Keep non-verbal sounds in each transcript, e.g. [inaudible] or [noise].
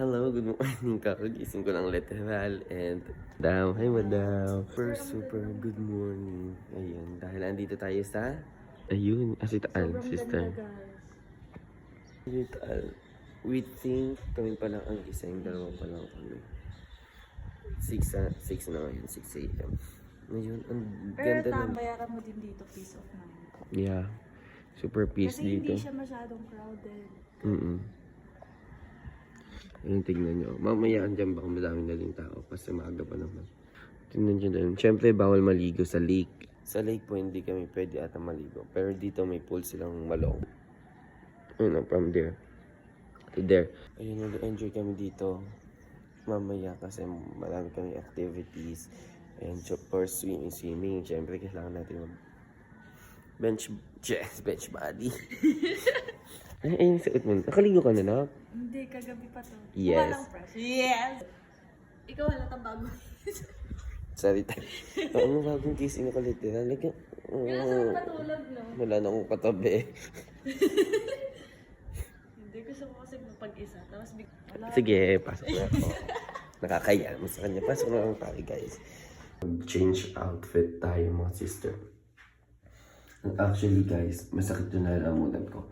Hello, good morning [laughs] Kakagising ko lang literal and Madam, hi madam. Super, super good morning. Ayun, dahil andito tayo sa Ayun, asitaan, sister. Asitaan. We think kami pa lang ang gising, dalawa pa lang kami. 6 ah, 6 na ngayon, 6 a.m. Ngayon, ang Pero ganda tam, ng... bayaran mo din dito peace of mind. Yeah. Super peace Kasi dito. hindi siya masyadong crowded. Mm Ayun, tignan nyo. Mamaya andyan baka madami na din tao kasi maaga pa naman. Tignan nyo din. Siyempre, bawal maligo sa lake. Sa lake po, hindi kami pwede ata maligo. Pero dito may pool silang malong. Ayun, oh, from there to there. Ayun, nag-enjoy kami dito. Mamaya kasi marami kami activities. And of course, swimming, swimming. Siyempre, kailangan natin mag bench, yes, [laughs] bench body. Ay, ay, yung suot mo. Nakaligo ka na, no? Hindi, kagabi pa to. Yes. Walang fresh. Yes! Ikaw halatang bago. [laughs] Sorry tayo. Ano bagong kissing ako literal? Like, Kaya saan patulog, no? wala na akong katabi. [laughs] Hindi, gusto ko kasi mapag-isa. Tapos big... Wala. Sige, pasok na ako. Nakakaya mo sa kanya. Pasok na lang tayo, guys. Change outfit tayo, mga sister. And actually, guys, masakit yung nalalamunan ko.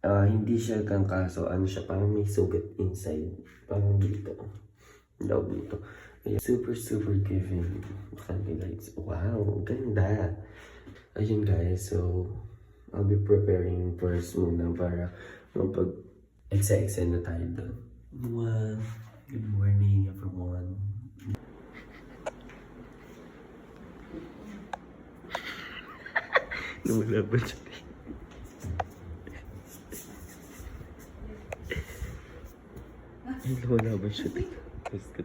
Ah, hindi siya kang kaso, ano siya, parang may sugat inside. Parang dito. Loob nito. Ayan, super, super giving. Candy lights. Wow, ganda. Ayun, guys. So, I'll be preparing first muna para mapag exa-exa na tayo doon. Wow. Good morning, everyone. Lumalaban siya. Ay, lumalaban siya. Tapos ka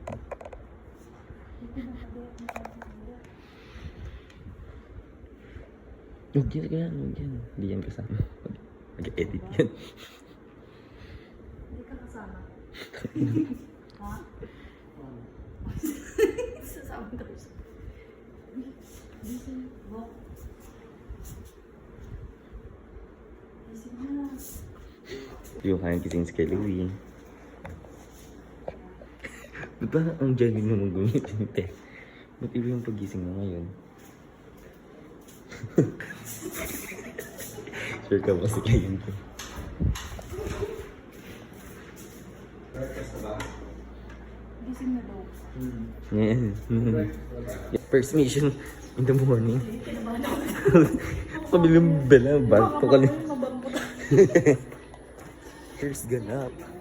Huwag yan, kaya huwag yan. Hindi yan kasama. Mag-edit yan. Hindi ka kasama. [laughs] ha? Sasama rin siya. Gising. Walk. Gising na. Yung kayang kising si kay Louie. Ba't ba ang jogging mo gamitin, te? Ba't iba yung pagising mo ngayon? [laughs] sure ka ba si Kayin ko? Gising na daw. Yeah. [laughs] First mission in the morning. Kabilang bela, bago ka. First ganap.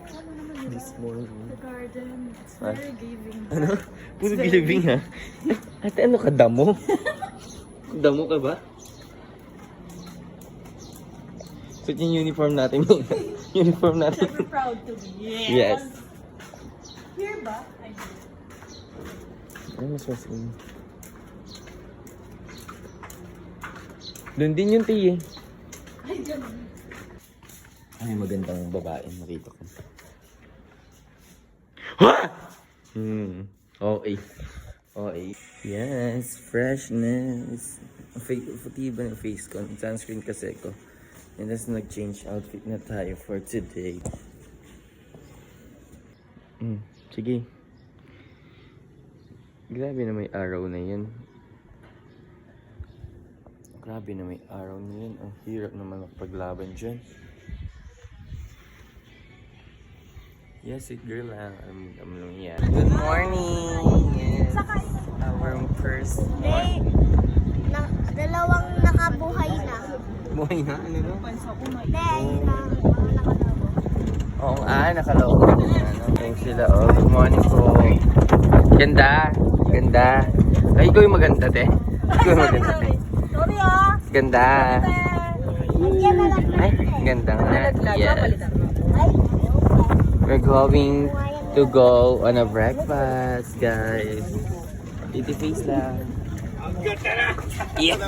This morning. The garden. It's Ah. very giving. [laughs] Ano? Puro giving ha? [laughs] Ate, ano ka? Damo? [laughs] Damo ka ba? So, yung uniform natin. uniform natin. Super proud to be. Yes. Here ba? I do. Ay, mas mas Doon din yung tiye. Ay, ganun. Ay, magandang babae. Nakita ko. Ha! Hmm. Okay. Okay. Yes, freshness. Fa- Puti ba ng face ko? Sunscreen kasi ko. And that's nag-change outfit na tayo for today. Hmm. Sige. Grabe na may araw na yan. Grabe na may araw na yan. Ang hirap naman paglaban dyan. Yes, it girl lang. Alam mo alam mo yan. Good morning! Yes. Our first May na, dalawang nakabuhay na. Buhay na? Ano na. mga nakalawa. Oo nga, nakaloob na ano. Sila, oh. Good morning po. Ganda. Ganda. Ay, ikaw yung maganda, te. Ikaw yung maganda, te. Sorry ah. Ganda. Na lang Ay, ganda nga. Yes. Ay, We're going to go on a breakfast, guys. Pretty face lang. Yeah.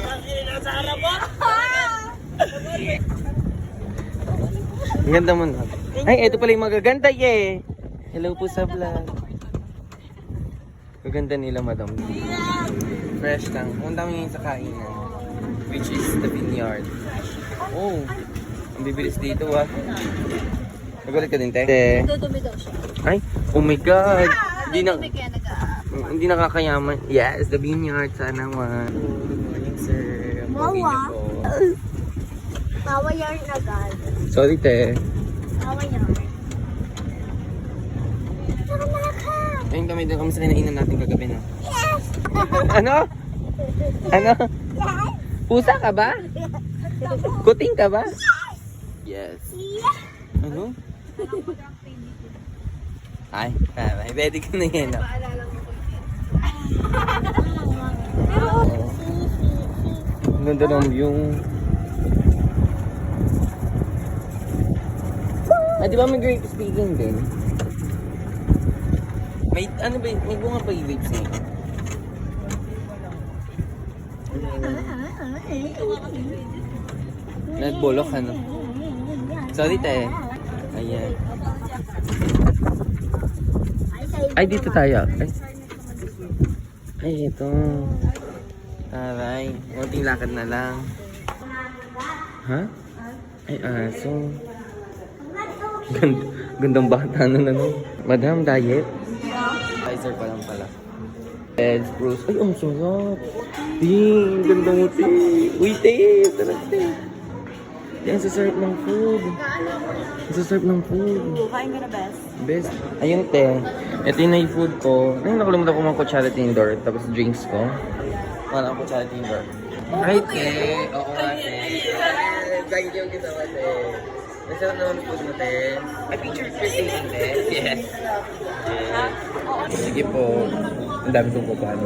Ang ganda mo na. Ay, ito pala yung magaganda, eh. Hello po sa vlog. Maganda nila, madam. Fresh lang. Ang dami yung sa kainan. Which is the vineyard. Oh, ang bibilis dito, ah. Nagulat ka din, te? Te. Dudumi daw siya. Ay, oh my God. Hindi na, Dudumi kaya nag hindi nakakayaman. Yes, the vineyard. Sana one. Good morning, sir. Po. Tawa yarn agad. Sorry, te. Tawa yarn. Ayun kami doon kami sa kinainan natin kagabi, no? Yes! [laughs] ano? Ano? Yes! Pusa ka ba? Kuting ka ba? Yes. Yes! Ano? Ay, ay, ready ka na Oo. Ang ganda ng view. Ah, di ba may great speaking din? May, ano ba, may bunga pa yung vapes niya? Nagbolok, ano? Sorry, te. Ayan. Ay, dito tayo. Ay, ay ito. Taray. Kunting lakad na lang. Ha? Ay, aso. Ganda, gandang bata na ano. Madam, diet? Kaiser pa lang pala. Ed Bruce. Ay, ang sarap. Ding, ganda mo, te. Uy, te. Tara, te. Yan, saserve ng food. Saserve ng food. Kain ka na, best. Best. Ayun, te. Ito yung na-food ko. Ay, nakalimutan ko mga kutsara tinidor. Tapos drinks ko. Wala akong kutsara tinidor. Ay, te. Oo nga, te. Thank you kita ba, te. Masarap naman food mo, te. Ay, picture presentation, te. Yes. Yes. Sige po. Ang dami kong kupano.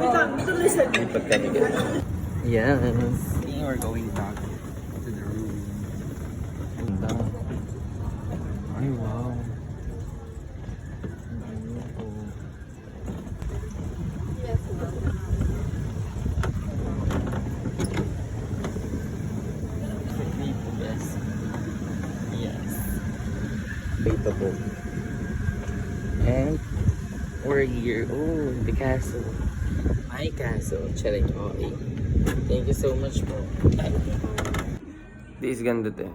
Pag kami ganun. Yes. Think we're going back to the room. Ganda. Ay, wow. Yes. Debatable. And we're here. Oh, the castle. My castle. Charing. Okay. Thank you so much po. This is ganda te.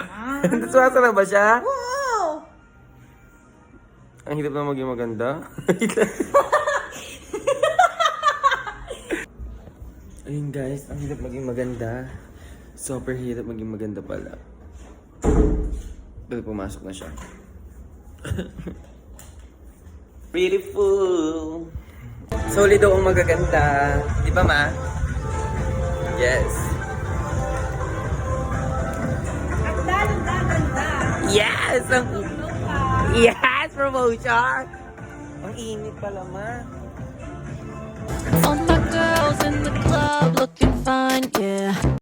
[laughs] Nasuwasa na ba siya? Wow! Ang hirap na maging maganda. [laughs] Ayun guys, ang hirap maging maganda. Super hirap maging maganda pala. Pero pumasok na siya. [laughs] Beautiful! Solid daw ang magaganda. Di ba ma? Yes. Yes! Ang, yes, promotion! Ang init pala, ma. All my girls in the club looking fine, yeah.